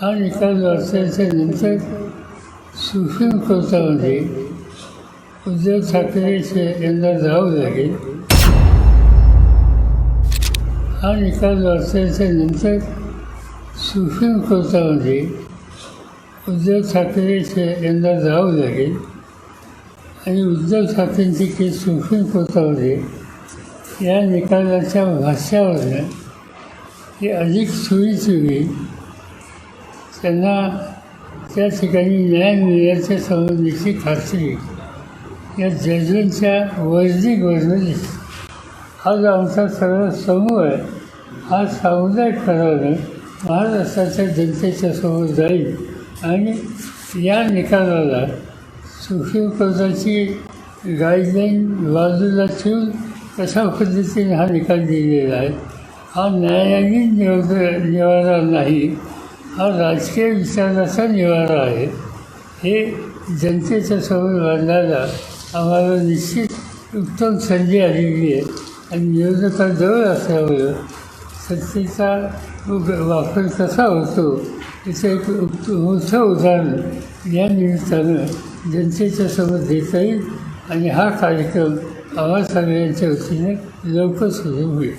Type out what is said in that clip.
हा निकाल वाचल्याच्या नंतर सुप्रीम कोर्टामध्ये उद्धव ठाकरेचे यांना धाव लागेल हा निकाल वाचल्याच्या नंतर सुप्रीम कोर्टामध्ये उद्धव ठाकरेचे यांना धाव लागेल आणि उद्धव ठाकरेंची केस सुप्रीम कोर्टामध्ये या निकालाच्या भाष्यावरनं ही अधिक सोयीची होईल त्यांना त्या ठिकाणी न्याय मिळण्याच्या संबंधीची खात्री या जजमेंटच्या वर्दी वर्णन. हा जो आमचा सर्व समूह आहे हा सामुदायिक ठरावानं महाराष्ट्राच्या जनतेच्या समोर जाईल आणि या निकालाला सुप्रीम कोर्टाची गाईडलाईन बाजूला ठेवून कशा पद्धतीने हा निकाल दिलेला आहे हा न्यायालयीन निवड निवारा नाही हा राजकीय विचाराचा निवारा आहे. हे जनतेच्या समोर मांडायला आम्हाला निश्चित उत्तम संधी आलेली आहे आणि निवडणुकाजवळ असल्यामुळं सत्तेचा वापर कसा होतो याचं एक मोठं उदाहरण या निमित्तानं जनतेच्या समोर देता येईल आणि हा कार्यक्रम आम्हा सगळ्यांच्या वतीने लवकर सुरू होईल.